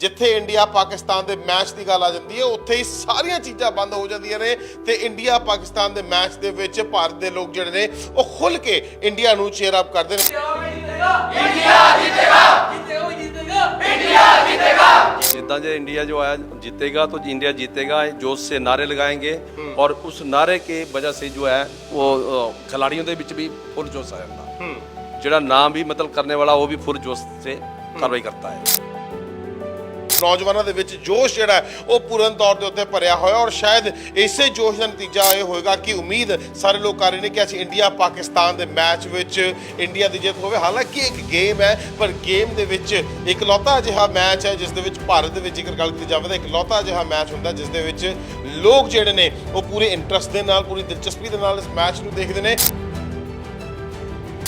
ਜਿੱਥੇ ਇੰਡੀਆ ਪਾਕਿਸਤਾਨ ਦੇ ਮੈਚ ਦੀ ਗੱਲ ਆ ਜਾਂਦੀ ਹੈ ਉੱਥੇ ਹੀ ਸਾਰੀਆਂ ਚੀਜ਼ਾਂ ਬੰਦ ਹੋ ਜਾਂਦੀਆਂ ਨੇ ਤੇ ਇੰਡੀਆ ਪਾਕਿਸਤਾਨ ਦੇ ਮੈਚ ਦੇ ਵਿੱਚ ਭਾਰਤ ਦੇ ਲੋਕ ਜਿਹੜੇ ਨੇ ਉਹ ਖੁੱਲ ਕੇ ਇੰਡੀਆ ਨੂੰ ਚੇਅਰ ਅਪ ਕਰਦੇ ਨੇ जितना जो इंडिया जो आया जीतेगा तो इंडिया जीतेगा जोश से नारे लगाएंगे और उस नारे के वजह से जो है वो अ, खिलाड़ियों ਦੇ ਵਿੱਚ ਵੀ ਫੁੱਲ ਜੋਸ਼ ਆ ਜਾਂਦਾ ਜਿਹੜਾ ਨਾਮ ਵੀ ਮਤਲਬ ਕਰਨੇ ਵਾਲਾ ਉਹ ਵੀ ਫੁੱਲ ਜੋਸ਼ से कार्रवाई करता है ਨੌਜਵਾਨਾਂ ਦੇ ਵਿੱਚ ਜੋਸ਼ ਜਿਹੜਾ ਉਹ ਪੂਰਨ ਤੌਰ ਦੇ ਉੱਤੇ ਭਰਿਆ ਹੋਇਆ ਔਰ ਸ਼ਾਇਦ ਇਸੇ ਜੋਸ਼ ਦਾ ਨਤੀਜਾ ਇਹ ਹੋਏਗਾ ਕਿ ਉਮੀਦ ਸਾਰੇ ਲੋਕ ਕਰ ਰਹੇ ਨੇ ਕਿ ਅਸੀਂ ਇੰਡੀਆ ਪਾਕਿਸਤਾਨ ਦੇ ਮੈਚ ਵਿੱਚ ਇੰਡੀਆ ਦੀ ਜਿੱਤ ਹੋਵੇ। ਹਾਲਾਂਕਿ ਇੱਕ ਗੇਮ ਹੈ, ਪਰ ਗੇਮ ਦੇ ਵਿੱਚ ਇਕਲੌਤਾ ਅਜਿਹਾ ਮੈਚ ਹੈ, ਜਿਸ ਦੇ ਵਿੱਚ ਭਾਰਤ ਦੇ ਵਿੱਚ ਜੇਕਰ ਗੱਲ ਕੀਤੀ ਜਾਵੇ ਤਾਂ ਇਕਲੌਤਾ ਅਜਿਹਾ ਮੈਚ ਹੁੰਦਾ, ਜਿਸ ਦੇ ਵਿੱਚ ਲੋਕ ਜਿਹੜੇ ਨੇ, ਉਹ ਪੂਰੇ ਇੰਟਰਸਟ ਦੇ ਨਾਲ, ਪੂਰੀ ਦਿਲਚਸਪੀ ਦੇ ਨਾਲ ਇਸ ਮੈਚ ਨੂੰ ਦੇਖਦੇ ਨੇ।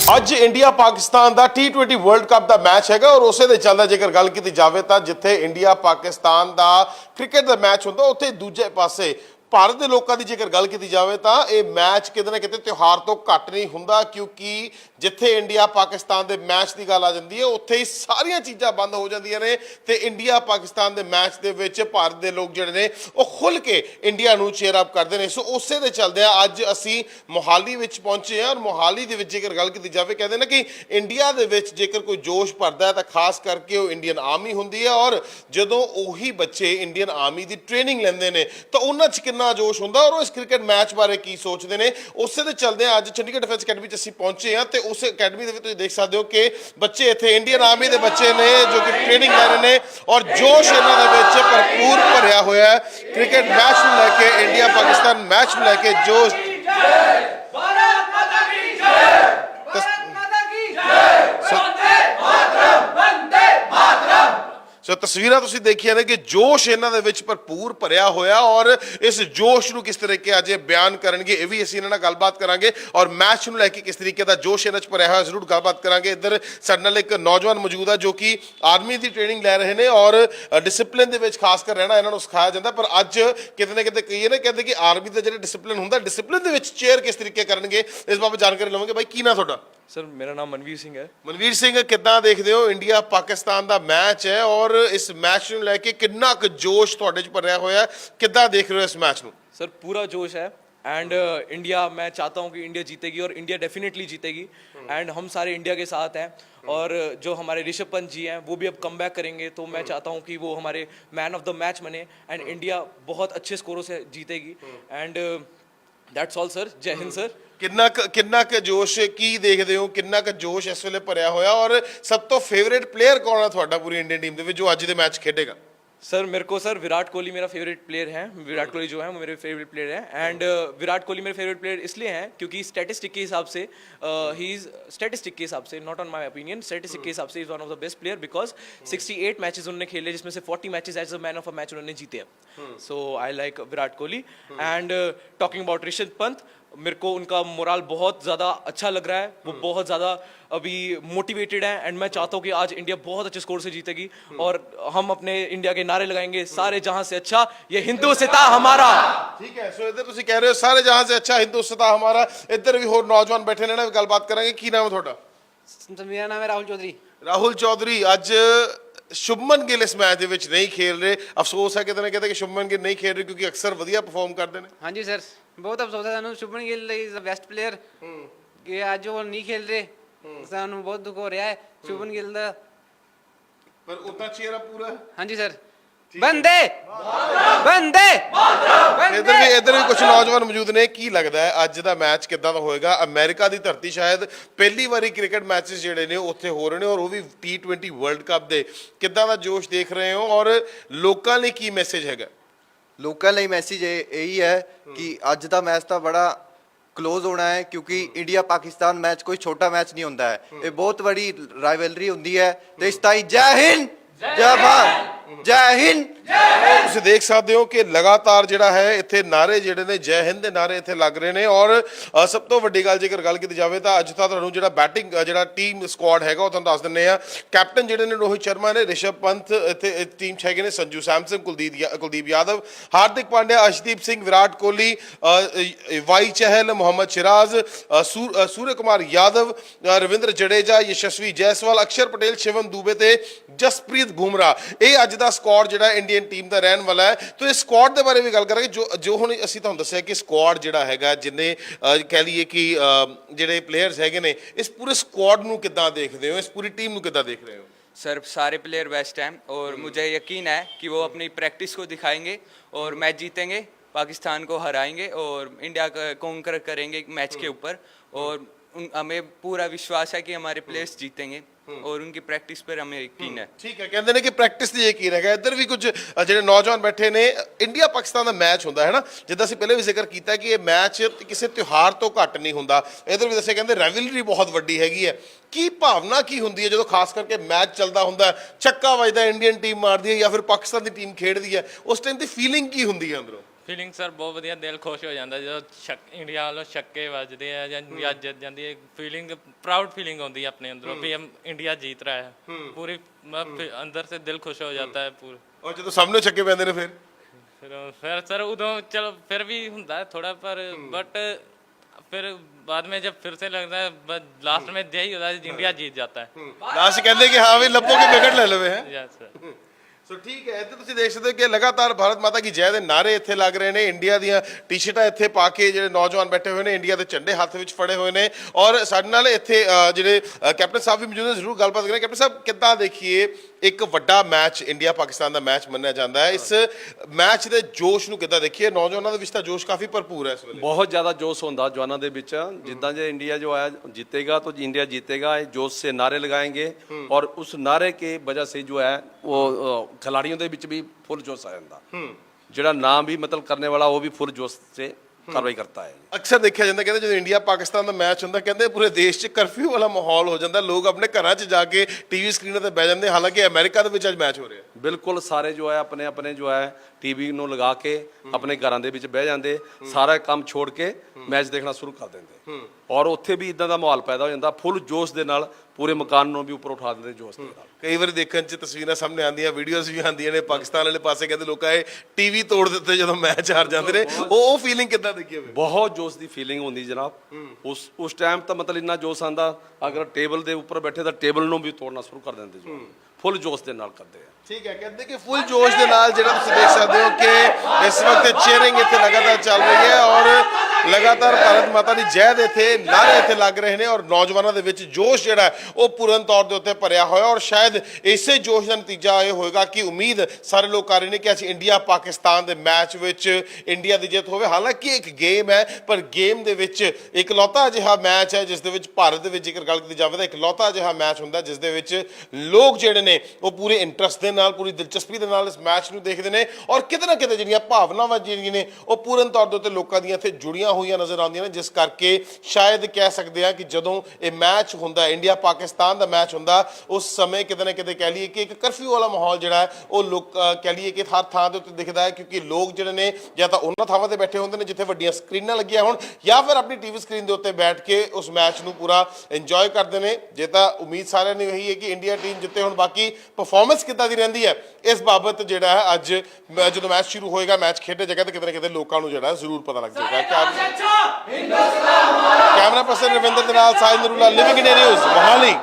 ਅੱਜ ਇੰਡੀਆ ਪਾਕਿਸਤਾਨ ਦਾ T20 ਵਰਲਡ ਕੱਪ ਦਾ ਮੈਚ ਹੈਗਾ ਔਰ ਉਸੇ ਦੇ ਚੱਲਦਾ ਜੇਕਰ ਗੱਲ ਕੀਤੀ ਜਾਵੇ ਤਾਂ ਜਿੱਥੇ ਇੰਡੀਆ ਪਾਕਿਸਤਾਨ ਦਾ ਕ੍ਰਿਕਟ ਦਾ ਮੈਚ ਹੁੰਦਾ, ਉੱਥੇ ਦੂਜੇ ਪਾਸੇ ਭਾਰਤ ਦੇ ਲੋਕਾਂ ਦੀ ਜੇਕਰ ਗੱਲ ਕੀਤੀ ਜਾਵੇ ਤਾਂ ਇਹ ਮੈਚ ਕਿਤੇ ਨਾ ਕਿਤੇ ਤਿਉਹਾਰ ਤੋਂ ਘੱਟ ਨਹੀਂ ਹੁੰਦਾ, ਕਿਉਂਕਿ ਜਿੱਥੇ ਇੰਡੀਆ ਪਾਕਿਸਤਾਨ ਦੇ ਮੈਚ ਦੀ ਗੱਲ ਆ ਜਾਂਦੀ ਹੈ, ਉੱਥੇ ਹੀ ਸਾਰੀਆਂ ਚੀਜ਼ਾਂ ਬੰਦ ਹੋ ਜਾਂਦੀਆਂ ਨੇ ਤੇ ਇੰਡੀਆ ਪਾਕਿਸਤਾਨ ਦੇ ਮੈਚ ਦੇ ਵਿੱਚ ਭਾਰਤ ਦੇ ਲੋਕ ਜਿਹੜੇ ਨੇ, ਉਹ ਖੁੱਲ ਕੇ ਇੰਡੀਆ ਨੂੰ ਚੇਅਰ ਅਪ ਕਰਦੇ ਨੇ। ਸੋ ਉਸੇ ਦੇ ਚੱਲਦਿਆਂ ਅੱਜ ਅਸੀਂ ਮੋਹਾਲੀ ਵਿੱਚ ਪਹੁੰਚੇ ਹਾਂ ਔਰ ਮੋਹਾਲੀ ਦੇ ਵਿੱਚ ਜੇਕਰ ਗੱਲ ਕੀਤੀ ਜਾਵੇ, ਕਹਿੰਦੇ ਨੇ ਕਿ ਇੰਡੀਆ ਦੇ ਵਿੱਚ ਜੇਕਰ ਕੋਈ ਜੋਸ਼ ਭਰਦਾ ਹੈ ਤਾਂ ਖਾਸ ਕਰਕੇ ਉਹ ਇੰਡੀਅਨ ਆਰਮੀ ਹੁੰਦੀ ਹੈ ਔਰ ਜਦੋਂ ਉਹੀ ਬੱਚੇ ਇੰਡੀਅਨ ਆਰਮੀ ਦੀ ਟ੍ਰੇਨਿੰਗ ਲੈਂਦੇ ਨੇ, ਤਾਂ ਉਹਨਾਂ 'ਚ ਕਿੰਨਾ ਜੋਸ਼ ਹੁੰਦਾ ਔਰ ਉਹ ਇਸ ਕ੍ਰਿਕਟ ਮੈਚ ਬਾਰੇ ਕੀ ਸੋਚਦੇ ਨੇ? ਉਸੇ ਦੇ ਚਲਦੇ ਅੱਜ ਚੰਡੀਗੜ੍ਹ ਡਿਫੈਂਸ ਅਕੈਡਮੀ 'ਚ ਅਸੀਂ ਪਹੁੰਚੇ ਹਾਂ ਤੇ ਉਸ ਅਕੈਡਮੀ ਦੇ ਵਿੱਚ ਤੁਸੀਂ ਦੇਖ ਸਕਦੇ ਹੋ ਕਿ ਬੱਚੇ ਇੱਥੇ ਇੰਡੀਅਨ ਆਰਮੀ ਦੇ ਬੱਚੇ ਨੇ ਜੋ ਕਿ ਟ੍ਰੇਨਿੰਗ ਲੈ ਰਹੇ ਨੇ ਔਰ ਜੋਸ਼ ਇਹਨਾਂ ਦੇ ਵਿੱਚ ਭਰਪੂਰ ਭਰਿਆ ਹੋਇਆ ਹੈ। ਕ੍ਰਿਕਟ ਮੈਚ ਨੂੰ ਲੈ ਕੇ ਇੰਡੀਆ ਪਾਕਿਸਤਾਨ ਮੈਚ ਨੂੰ ਲੈ ਕੇ ਜੋਸ਼ ਸੋ ਤਸਵੀਰਾਂ ਤੁਸੀਂ ਦੇਖੀਆਂ ਨੇ ਕਿ ਜੋਸ਼ ਇਹਨਾਂ ਦੇ ਵਿੱਚ ਭਰਪੂਰ ਭਰਿਆ ਹੋਇਆ ਔਰ ਇਸ ਜੋਸ਼ ਨੂੰ ਕਿਸ ਤਰੀਕੇ ਅੱਜ ਇਹ ਬਿਆਨ ਕਰਨਗੇ, ਇਹ ਵੀ ਅਸੀਂ ਇਹਨਾਂ ਨਾਲ ਗੱਲਬਾਤ ਕਰਾਂਗੇ ਔਰ ਮੈਚ ਨੂੰ ਲੈ ਕੇ ਕਿਸ ਤਰੀਕੇ ਦਾ ਜੋਸ਼ ਇਹਨਾਂ 'ਚ ਭਰਿਆ ਹੋਇਆ, ਜ਼ਰੂਰ ਗੱਲਬਾਤ ਕਰਾਂਗੇ। ਇੱਧਰ ਸਾਡੇ ਨਾਲ ਇੱਕ ਨੌਜਵਾਨ ਮੌਜੂਦ ਆ ਜੋ ਕਿ ਆਰਮੀ ਦੀ ਟ੍ਰੇਨਿੰਗ ਲੈ ਰਹੇ ਨੇ ਔਰ ਡਿਸਪਲਿਨ ਦੇ ਵਿੱਚ ਖਾਸ ਕਰ ਰਹਿਣਾ ਇਹਨਾਂ ਨੂੰ ਸਿਖਾਇਆ ਜਾਂਦਾ, ਪਰ ਅੱਜ ਕਿਤੇ ਨਾ ਕਿਤੇ ਕਈ ਨਾ ਕਹਿੰਦੇ ਕਿ ਆਰਮੀ ਦਾ ਜਿਹੜਾ ਡਿਸਪਲਿਨ ਹੁੰਦਾ ਡਿਸਪਲਿਨ ਦੇ ਵਿੱਚ ਚੇਅਰ ਕਿਸ ਤਰੀਕੇ ਕਰਨਗੇ, ਇਸ ਬਾਬਤ ਜਾਣਕਾਰੀ ਲਵਾਂਗੇ। ਬਾਈ, ਕੀ ਨਾ ਤੁਹਾਡਾ? सर मेरा नाम मनवीर सिंह है ਮਨਵੀਰ ਸਿੰਘ ਕਿੱਦਾਂ ਦੇਖਦੇ ਹੋ ਇੰਡੀਆ ਪਾਕਿਸਤਾਨ ਦਾ ਮੈਚ ਹੈ ਔਰ ਇਸ ਮੈਚ ਨੂੰ ਲੈ ਕੇ ਕਿੰਨਾ ਕੁ ਜੋਸ਼ ਤੁਹਾਡੇ 'ਚ ਭਰਿਆ ਹੋਇਆ ਹੈ? ਕਿੱਦਾਂ ਦੇਖ ਰਹੇ ਹੋ ਇਸ ਮੈਚ ਨੂੰ सर पूरा जोश है एंड इंडिया मैं चाहता हूँ कि इंडिया जीतेगी और इंडिया डेफिनेटली जीतेगी एंड हम सारे इंडिया के साथ हैं और जो हमारे ऋषभ पंत जी हैं वो भी अब कम बैक करेंगे तो मैं चाहता हूँ कि वो हमारे मैन ऑफ द मैच बने एंड इंडिया बहुत अच्छे स्कोरों से जीतेगी एंड ਦੈਟਸ ਆਲ ਸਰ ਜੈ ਹਿੰਦ ਸਰ ਕਿੰਨਾ ਕੁ- ਕਿੰਨਾ ਕੁ ਜੋਸ਼, ਕੀ ਦੇਖਦੇ ਹੋ? ਕਿੰਨਾ ਕੁ ਜੋਸ਼ ਇਸ ਵੇਲੇ ਭਰਿਆ ਹੋਇਆ? ਔਰ ਸਭ ਤੋਂ ਫੇਵਰੇਟ ਪਲੇਅਰ ਕੌਣ ਆ ਤੁਹਾਡਾ ਪੂਰੀ ਇੰਡੀਅਨ ਟੀਮ ਦੇ ਵਿੱਚ ਜੋ ਅੱਜ ਦੇ ਮੈਚ ਖੇਡੇਗਾ? सर मेरे को सर विराट कोहली मेरा फेवरेट प्लेयर है। विराट कोहली जो है वो मेरे फेवरेट प्लेयर है। एंड विराट कोहली मेरे फेवरेट प्लेयर इसलिए हैं क्योंकि स्टैटिस्टिक के हिसाब से ही इज़ स्टैटिस्टिक के हिसाब से not on my opinion statistic के हिसाब से is one of the best player because 68 matches उन्होंने खेले जिसमें से 40 matches as a man of a match उन्होंने जीते हैं। So I like Virat Kohli. And talking about Rishabh Pant मेरे को उनका मोराल बहुत ज़्यादा अच्छा लग रहा है। वो बहुत ज़्यादा अभी मोटिवेटेड है एंड मैं चाहता हूँ कि आज इंडिया बहुत अच्छे स्कोर से जीतेगी और हम अपने इंडिया के नारे लगाएंगे सारे जहां से अच्छा ये हिंदुस्तान हमारा ਠੀਕ ਹੈ ਸੋ ਇੱਧਰ ਤੁਸੀਂ ਕਹਿ ਰਹੇ ਹੋ ਸਾਰੇ ਜਹਾਂ ਸੇ ਅੱਛਾ ਹਿੰਦੁਸਤਾਨ ਹਮਾਰਾ ਇੱਧਰ ਵੀ ਹੋਰ ਨੌਜਵਾਨ ਬੈਠੇ ਨੇ ਇਹਨਾਂ ਨਾਲ ਵੀ ਗੱਲਬਾਤ ਕਰਾਂਗੇ ਕੀ ਨਾਮ ਹੈ ਤੁਹਾਡਾ ਮੇਰਾ ਨਾਮ ਹੈ ਰਾਹੁਲ ਚੌਧਰੀ ਰਾਹੁਲ ਚੌਧਰੀ ਅੱਜ ਸ਼ੁਭਮਨ ਗਿੱਲ ਇਸ ਮੈਚ ਦੇ ਵਿੱਚ ਨਹੀਂ ਖੇਲ ਰਹੇ ਅਫਸੋਸ ਹੈ ਕਿਤੇ ਨਾ ਕਿਤੇ ਕਿ ਸ਼ੁਭਮਨ ਗਿੱਲ ਨਹੀਂ ਖੇਡ ਰਹੇ ਕਿਉਂਕਿ ਅਕਸਰ ਵਧੀਆ ਪਰਫਾਰਮ ਕਰਦੇ ਨੇ ਹਾਂਜੀ ਸਰ ਬਹੁਤ ਅਫਸੋਸ ਹੈ ਸਾਨੂੰ Shubman Gill is the best player ਕਿ ਅੱਜ ਉਹ ਨਹੀਂ ਖੇਲ ਰਹੇ ਸਾਨੂੰ ਬਹੁਤ ਦੁੱਖ ਹੋ ਰਿਹਾ ਹੈ। ਸ਼ੁਭਮਨ ਗਿੱਲ ਦਾ ਪਰ ਉਦਾਂ ਚਿਹਰਾ ਪੂਰਾ ਹੈ? ਹਾਂਜੀ ਸਰ। ਬੰਦੇ! ਬੰਦੇ! ਇੱਧਰ ਵੀ ਇੱਧਰ ਵੀ ਕੁਝ ਨੌਜਵਾਨ ਮੌਜੂਦ ਨੇ। ਕੀ ਲੱਗਦਾ ਹੈ ਅੱਜ ਦਾ ਮੈਚ ਕਿੱਦਾਂ ਦਾ ਹੋਏਗਾ? ਅਮਰੀਕਾ ਦੀ ਧਰਤੀ ਸ਼ਾਇਦ ਪਹਿਲੀ ਵਾਰੀ ਕ੍ਰਿਕਟ ਮੈਚਸ ਜਿਹੜੇ ਨੇ ਉੱਥੇ ਹੋ ਰਹੇ ਨੇ ਔਰ ਉਹ ਵੀ T20 ਵਰਲਡ ਕੱਪ ਦੇ। ਕਿੱਦਾਂ ਦਾ ਜੋਸ਼ ਦੇਖ ਰਹੇ ਹੋ ਔਰ ਲੋਕਾਂ ਲਈ ਕੀ ਮੈਸੇਜ ਹੈਗਾ? ਲੋਕਾਂ ਲਈ ਮੈਸੇਜ ਇਹ ਇਹੀ ਹੈ। ਕਿ ਅੱਜ ਦਾ ਮੈਚ ਤਾਂ ਬੜਾ ਕਲੋਜ਼ ਹੋਣਾ ਹੈ ਕਿਉਂਕਿ ਇੰਡੀਆ ਪਾਕਿਸਤਾਨ ਮੈਚ ਕੋਈ ਛੋਟਾ ਮੈਚ ਨਹੀਂ ਹੁੰਦਾ ਹੈ। ਇਹ ਬਹੁਤ ਬੜੀ ਰਾਈਵਲਰੀ ਹੁੰਦੀ ਹੈ। ਤੇ ਇਸ ਤਾਈ ਜੈ ਹਿੰਦ! ਜੈ ਭਾਰਤ! ਜੈ ਹਿੰਦ! ਤੁਸੀਂ ਦੇਖ ਸਕਦੇ ਹੋ ਕਿ ਲਗਾਤਾਰ ਜਿਹੜਾ ਹੈ ਇੱਥੇ ਨਾਰੇ ਜਿਹੜੇ ਨੇ ਜੈ ਹਿੰਦ ਦੇ ਨਾਰੇ ਇੱਥੇ ਲੱਗ ਰਹੇ ਨੇ ਔਰ ਅ, ਸਭ ਤੋਂ ਵੱਡੀ ਗੱਲ ਜੇਕਰ ਗੱਲ ਕੀਤੀ ਜਾਵੇ ਤਾਂ ਅੱਜ ਤਾਂ ਤੁਹਾਨੂੰ ਜਿਹੜਾ ਬੈਟਿੰਗ ਜਿਹੜਾ ਟੀਮ ਸਕੁਆਡ ਹੈਗਾ ਉਹ ਤੁਹਾਨੂੰ ਦੱਸ ਦਿੰਨੇ ਆ ਕੈਪਟਨ ਜਿਹੜੇ ਨੇ ਰੋਹਿਤ ਸ਼ਰਮਾ ਨੇ ਰਿਸ਼ਭ ਪੰਤ ਇੱਥੇ ਟੀਮ 'ਚ ਹੈਗੇ ਨੇ ਸੰਜੂ ਸੈਮਸਨ ਕੁਲਦੀਪ ਯਾ- ਕੁਲਦੀਪ ਯਾਦਵ ਹਾਰਦਿਕ ਪਾਂਡਿਆ ਅਸ਼ਦੀਪ ਸਿੰਘ ਵਿਰਾਟ ਕੋਹਲੀ ਅ, ਅ, ਵਾਈ ਚਹਿਲ ਮੁਹੰਮਦ ਸਿਰਾਜ ਅ, ਸੂਰ- ਅ, ਸੂਰਜ ਕੁਮਾਰ ਯਾਦਵ ਅ, ਰਵਿੰਦਰ ਜਡੇਜਾ ਯਸ਼ਸਵੀ ਜੈਸਵਾਲ ਅਕਸ਼ਰ ਪਟੇਲ ਸ਼ਿਵਮ ਦੂਬੇ ਤੇ ਜਸਪ੍ਰੀਤ ਬੁਮਰਾਹ ਇਹ ਅੱਜ ਦਾ ਸਕੁਆਡ ਜਿਹੜਾ ਇੰਡੀਅਨ ਟੀਮ ਦਾ ਰਹਿਣ ਵਾਲਾ ਹੈ ਤੋਂ ਇਸ ਸਕੁਆਡ ਦੇ ਬਾਰੇ ਵੀ ਗੱਲ ਕਰਾਂਗੇ ਜੋ ਜੋ ਹੁਣ ਅਸੀਂ ਤੁਹਾਨੂੰ ਦੱਸਿਆ ਕਿ ਸਕੁਆਡ ਜਿਹੜਾ ਹੈਗਾ ਜਿੰਨੇ ਅ, ਕਹਿ ਲਈਏ ਕਿ ਅ, ਜਿਹੜੇ ਪਲੇਅਰਸ ਹੈਗੇ ਨੇ ਇਸ ਪੂਰੇ ਸਕੁਆਡ ਨੂੰ ਕਿੱਦਾਂ ਦੇਖਦੇ ਹੋ ਇਸ ਪੂਰੀ ਟੀਮ ਨੂੰ ਕਿੱਦਾਂ ਦੇਖ ਰਹੇ ਹੋ सर सारे प्लेयर बेस्ट हैं और मुझे यकीन है कि वो अपनी प्रैक्टिस को दिखाएंगे और मैच जीतेंगे पाकिस्तान को हराएंगे और इंडिया का कॉन्कर करेंगे मैच के ऊपर और उन, हमें पूरा विश्वास है कि हमारे प्लेयर्स जीतेंगे और उनकी प्रैक्टिस पर हमें यकीन है ਠੀਕ ਹੈ ਕਹਿੰਦੇ ਨੇ ਕਿ ਪ੍ਰੈਕਟਿਸ ਦੀ ਯਕੀਨ ਹੈਗਾ ਇੱਧਰ ਵੀ ਕੁਝ ਅ, ਜਿਹੜੇ ਨੌਜਵਾਨ ਬੈਠੇ ਨੇ ਇੰਡੀਆ ਪਾਕਿਸਤਾਨ ਦਾ ਮੈਚ ਹੁੰਦਾ ਹੈ ਨਾ ਜਿੱਦਾਂ ਅਸੀਂ ਪਹਿਲੇ ਵੀ ਜ਼ਿਕਰ ਕੀਤਾ ਕਿ ਇਹ ਮੈਚ ਕਿਸੇ ਤਿਉਹਾਰ ਤੋਂ ਘੱਟ ਨਹੀਂ ਹੁੰਦਾ ਇੱਧਰ ਵੀ ਦੱਸਿਆ ਕਹਿੰਦੇ ਰਾਈਵਲਰੀ ਬਹੁਤ ਵੱਡੀ ਹੈਗੀ ਹੈ ਕੀ ਭਾਵਨਾ ਕੀ ਹੁੰਦੀ ਹੈ ਜਦੋਂ ਖਾਸ ਕਰਕੇ ਮੈਚ ਚੱਲਦਾ ਹੁੰਦਾ ਹੈ, ਛੱਕਾ ਵੱਜਦਾ ਇੰਡੀਅਨ ਟੀਮ ਮਾਰਦੀ ਹੈ ਜਾਂ ਫਿਰ ਪਾਕਿਸਤਾਨ ਦੀ ਟੀਮ ਖੇਡਦੀ ਹੈ ਉਸ ਟਾਈਮ ਦੀ ਫੀਲਿੰਗ ਕੀ ਹੁੰਦੀ ਹੈ ਅੰਦਰੋਂ ਫੀਲਿੰਗ ਸਰ ਬਹੁਤ ਵਧੀਆ ਦਿਲ ਖੁਸ਼ ਹੋ ਜਾਂਦਾ ਜਦੋਂ ਛੱਕ ਇੰਡੀਆ ਵੱਲੋਂ ਛੱਕੇ ਵੱਜਦੇ ਆ ਜਾਂ ਇੰਡੀਆ ਜਿੱਤ ਜਾਂਦੀ ਹੈ ਫੀਲਿੰਗ ਪ੍ਰਾਊਡ ਫੀਲਿੰਗ ਆਉਂਦੀ ਹੈ ਆਪਣੇ ਅੰਦਰੋਂ ਵੀ ਹਮ ਇੰਡੀਆ जीत रहा है पूरी मतलब फिर अंदर से दिल खुश हो जाता है पूरा ਔਰ ਜਦੋਂ ਸਾਹਮਣੇ ਛੱਕੇ ਪੈਂਦੇ ਨੇ ਫਿਰ ਫਿਰ ਫਿਰ ਸਰ ਉਦੋਂ ਚਲੋ ਫਿਰ ਵੀ ਹੁੰਦਾ ਹੈ ਥੋੜਾ ਪਰ बट फिर बाद में जब फिर से लगता है लास्ट में यही होता है इंडिया जीत जाता है ਲਾਸਟ ਕਹਿੰਦੇ ਕਿ ਹਾਂ ਵੀ ਲੱਭੋ ਕੇ ਵਿਕਟ ਲੈ ਲਵੇ ਹੈ यस सर ਸੋ ਠੀਕ ਹੈ, ਇੱਥੇ ਤੁਸੀਂ ਦੇਖ ਸਕਦੇ ਹੋ ਕਿ ਲਗਾਤਾਰ ਭਾਰਤ ਮਾਤਾ ਕੀ ਜੈ ਦੇ ਨਾਰੇ ਇੱਥੇ ਲੱਗ ਰਹੇ ਨੇ। ਇੰਡੀਆ ਦੀਆਂ ਟੀ-ਸ਼ਰਟਾਂ ਇੱਥੇ ਪਾ ਕੇ ਜਿਹੜੇ ਨੌਜਵਾਨ ਬੈਠੇ ਹੋਏ ਨੇ, ਇੰਡੀਆ ਦੇ ਝੰਡੇ ਹੱਥ ਵਿੱਚ ਫੜੇ ਹੋਏ ਨੇ। ਔਰ ਸਾਡੇ ਨਾਲ ਇੱਥੇ ਜਿਹੜੇ ਕੈਪਟਨ ਸਾਹਿਬ ਵੀ ਮੌਜੂਦ ਨੇ, ਜ਼ਰੂਰ ਗੱਲਬਾਤ ਕਰਾਂਗੇ। ਕੈਪਟਨ ਸਾਹਿਬ, ਕਿੱਦਾਂ ਦੇਖੀਏ ਇੱਕ ਵੱਡਾ ਮੈਚ ਇੰਡੀਆ ਪਾਕਿਸਤਾਨ ਦਾ ਮੈਚ ਮੰਨਿਆ ਜਾਂਦਾ ਹੈ ਇਸ ਮੈਚ ਦੇ ਜੋਸ਼ ਨੂੰ ਕਿੱਦਾਂ ਦੇਖੀਏ ਨੌਜਵਾਨਾਂ ਦੇ ਵਿੱਚ ਤਾਂ ਜੋਸ਼ ਕਾਫੀ ਭਰਪੂਰ ਹੈ ਇਸ ਵੇਲੇ बहुत ज़्यादा जोश ਹੁੰਦਾ जवानों ਦੇ ਵਿੱਚ ਜਿੱਦਾਂ ਜੇ ਇੰਡੀਆ जो है जीतेगा तो इंडिया जीतेगा जोश से नारे लगाएंगे और उस नारे के वजह से जो है वो अ, खिलाड़ियों ਦੇ ਵਿੱਚ ਵੀ ਫੁੱਲ ਜੋਸ਼ ਆ ਜਾਂਦਾ ਜਿਹੜਾ ਨਾਮ ਵੀ ਮਤਲਬ ਕਰਨੇ ਵਾਲਾ ਉਹ ਵੀ ਫੁੱਲ ਜੋਸ਼ से ਕਾਰਵਾਈ ਕਰਤਾ ਹੈ ਅਕਸਰ ਦੇਖਿਆ ਜਾਂਦਾ ਕਹਿੰਦੇ ਜਦੋਂ ਇੰਡੀਆ ਪਾਕਿਸਤਾਨ ਦਾ ਮੈਚ ਹੁੰਦਾ ਕਹਿੰਦੇ ਪੂਰੇ ਦੇਸ਼ 'ਚ ਕਰਫਿਊ ਵਾਲਾ ਮਾਹੌਲ ਹੋ ਜਾਂਦਾ। ਲੋਕ ਆਪਣੇ ਘਰਾਂ 'ਚ ਜਾ ਕੇ ਟੀਵੀ ਸਕਰੀਨਾਂ ਤੇ ਬਹਿ ਜਾਂਦੇ ਹਾਲਾਂਕਿ ਅਮਰੀਕਾ ਦੇ ਵਿੱਚ ਅੱਜ ਮੈਚ ਹੋ ਰਿਹਾ। ਬਿਲਕੁਲ ਸਾਰੇ ਜੋ ਹੈ ਆਪਣੇ ਆਪਣੇ ਜੋ ਹੈ ਟੀਵੀ ਨੂੰ ਲਗਾ ਕੇ ਆਪਣੇ ਘਰਾਂ ਦੇ ਵਿੱਚ ਬਹਿ ਜਾਂਦੇ। ਸਾਰਾ ਕੰਮ ਛੋੜ ਕੇ ਮੈਚ ਦੇਖਣਾ ਸ਼ੁਰੂ ਕਰ ਦਿੰਦੇ। ਔਰ ਉੱਥੇ ਵੀ ਇਦਾਂ ਦਾ ਮਾਹੌਲ ਪੈਦਾ ਹੋ ਜਾਂਦਾ ਫੁੱਲ ਜੋਸ਼ ਦੇ ਨਾਲ ਪੂਰੇ ਮਕਾਨ ਨੂੰ ਵੀ ਉੱਪਰ ਉਠਾ ਦਿੰਦੇ ਜੋਸ਼ ਦੇ ਨਾਲ। ਕਈ ਵਾਰੀ ਦੇਖਣ 'ਚ ਤਸਵੀਰਾਂ ਸਾਹਮਣੇ ਆਉਂਦੀਆਂ ਵੀਡੀਓਜ਼ ਵੀ ਆਉਂਦੀਆਂ ਨੇ ਪਾਕਿਸਤਾਨ ਵਾਲੇ ਪਾਸੇ ਕਹਿੰਦੇ ਲੋਕਾਂ ਇਹ ਟੀਵੀ ਤੋੜ ਦਿੱਤੇ ਜਦੋਂ ਮੈਚ ਹਾਰ ਜਾਂਦੇ ਨੇ। ਉਹ ਉਹ ਫੀਲਿੰਗ ਕਿੱਦਾਂ ਦੇਖੀ ਹੋਵੇ? ਬਹੁਤ ਜੋਸ਼ ਦੀ ਫੀਲਿੰਗ ਹੁੰਦੀ ਜਨਾਬ। ਉਸ ਉਸ ਟਾਈਮ ਤਾਂ ਮਤਲਬ ਇੰਨਾ ਜੋਸ਼ ਆਂਦਾ ਅਗਰ ਟੇਬਲ ਦੇ ਉੱਪਰ ਬੈਠੇ ਤਾਂ ਟੇਬਲ ਨੂੰ ਵੀ ਤੋੜਨਾ ਸ਼ੁਰੂ ਕਰ ਦਿੰਦੇ ਜੀ ਫੁੱਲ ਜੋਸ਼ ਦੇ ਨਾਲ ਕਰਦੇ ਆ। ਠੀਕ ਹੈ ਕਹਿੰਦੇ ਕਿ ਫੁੱਲ ਜੋਸ਼ ਦੇ ਨਾਲ ਜਿਹੜਾ ਤੁਸੀਂ ਦੇਖ ਸਕਦੇ ਹੋ ਕਿ ਇਸ ਵਕਤ ਚੀਅਰਿੰਗ ਇੱਥੇ ਲਗਾਤਾਰ ਚੱਲ ਰਹੀ ਹੈ ਔਰ ਲਗਾਤਾਰ ਭਾਰਤ ਮਾਤਾ ਦੀ ਜੈ ਦੇ ਇੱਥੇ ਨਾਰੇ ਇੱਥੇ ਲੱਗ ਰਹੇ ਨੇ ਔਰ ਨੌਜਵਾਨਾਂ ਦੇ ਵਿੱਚ ਜੋਸ਼ ਜਿਹੜਾ ਉਹ ਪੂਰਨ ਤੌਰ ਦੇ ਉੱਤੇ ਭਰਿਆ ਹੋਇਆ ਔਰ ਸ਼ਾਇਦ ਇਸੇ ਜੋਸ਼ ਦਾ ਨਤੀਜਾ ਇਹ ਹੋਏਗਾ ਕਿ ਉਮੀਦ ਸਾਰੇ ਲੋਕ ਕਰ ਰਹੇ ਨੇ ਕਿ ਅਸੀਂ ਇੰਡੀਆ ਪਾਕਿਸਤਾਨ ਦੇ ਮੈਚ ਵਿੱਚ ਇੰਡੀਆ ਦੀ ਜਿੱਤ ਹੋਵੇ। ਹਾਲਾਂਕਿ ਇੱਕ ਗੇਮ ਹੈ, ਪਰ ਗੇਮ ਦੇ ਵਿੱਚ ਇਕਲੌਤਾ ਅਜਿਹਾ ਮੈਚ ਹੈ, ਜਿਸ ਦੇ ਵਿੱਚ ਭਾਰਤ ਦੇ ਵਿੱਚ ਜੇਕਰ ਗੱਲ ਕੀਤੀ ਜਾਵੇ ਤਾਂ ਇਕਲੌਤਾ ਅਜਿਹਾ ਮੈਚ ਹੁੰਦਾ ਜਿਸ ਦੇ ਵਿੱਚ ਲੋਕ ਜਿਹੜੇ ਨੇ, ਉਹ ਪੂਰੇ ਇੰਟਰਸਟ ਦੇ ਨਾਲ, ਪੂਰੀ ਦਿਲਚਸਪੀ ਦੇ ਨਾਲ ਇਸ ਮੈਚ ਨੂੰ ਦੇਖਦੇ ਨੇ ਔਰ ਕਿਤੇ ਨਾ ਕਿਤੇ ਜਿਹੜੀਆਂ ਭਾਵਨਾਵਾਂ ਜਿਹੜੀਆਂ ਨੇ, ਉਹ ਪੂਰਨ ਤੌਰ ਦੇ ਉੱਤੇ ਲੋਕਾਂ ਦੀਆਂ ਇੱਥੇ ਜੁੜੀਆਂ ਹੋਈਆਂ ਨਜ਼ਰ ਆਉਂਦੀਆਂ ਨੇ ਜਿਸ ਕਰਕੇ ਸ਼ਾਇਦ ਕਹਿ ਸਕਦੇ ਆ ਕਿ ਜਦੋਂ ਇਹ ਮੈਚ ਹੁੰਦਾ ਇੰਡੀਆ ਪਾਕਿਸਤਾਨ ਦਾ ਮੈਚ ਹੁੰਦਾ ਉਸ ਸਮੇਂ ਕਿਤੇ ਨਾ ਕਿਤੇ ਕਹਿ ਲਈਏ ਕਿ ਇੱਕ ਕਰਫਿਊ ਵਾਲਾ ਮਾਹੌਲ ਜਿਹੜਾ ਹੈ ਉਹ ਲੋਕ ਕਹਿ ਲਈਏ ਕਿ ਹਰ ਥਾਂ ਦੇ ਉੱਤੇ ਦਿਖਦਾ ਹੈ ਕਿਉਂਕਿ ਲੋਕ ਜਿਹੜੇ ਨੇ ਜਾਂ ਤਾਂ ਉਹਨਾਂ ਥਾਵਾਂ ਤੇ ਬੈਠੇ ਹੁੰਦੇ ਨੇ ਜਿੱਥੇ ਵੱਡੀਆਂ ਸਕਰੀਨਾਂ ਲੱਗੀਆਂ ਹੋਣ ਜਾਂ ਫਿਰ ਆਪਣੀ ਟੀਵੀ ਸਕਰੀਨ ਦੇ ਉੱਤੇ ਬੈਠ ਕੇ ਉਸ ਮੈਚ ਨੂੰ ਪੂਰਾ ਇੰਜੋਏ ਕਰਦੇ ਨੇ। ਜੇ ਤਾਂ ਉਮੀਦ ਸਾਰਿਆਂ ਨੂੰ ਇਹੀ ਹੈ ਕਿ ਇੰਡੀਆ ਟੀਮ ਜਿੱਤੇ ਹੁਣ ਬਾਕੀ ਪਰਫਾਰਮੈਂਸ ਕਿੱਦਾਂ ਦੀ ਰਹਿੰਦੀ ਹੈ ਇਸ ਬਾਬਤ ਜਿਹੜਾ ਹੈ ਅੱਜ ਜਦੋਂ ਮੈਚ ਸ਼ੁਰੂ ਹੋਏਗਾ ਮੈਚ ਖੇਡੇ ਜਗ੍ਹਾ ਤੇ ਕਿਤੇ ਨਾ ਕਿਤੇ ਲੋਕਾਂ ਨੂੰ ਜਿਹੜਾ ਜ਼ਰੂਰ ਪਤਾ ਲੱਗ ਜਾਏਗਾ। ਕੈਮਰਾ ਪਰਸਨ ਰਵਿੰਦਰ ਦੇ ਨਾਲ Sain Narula Living India News Mohali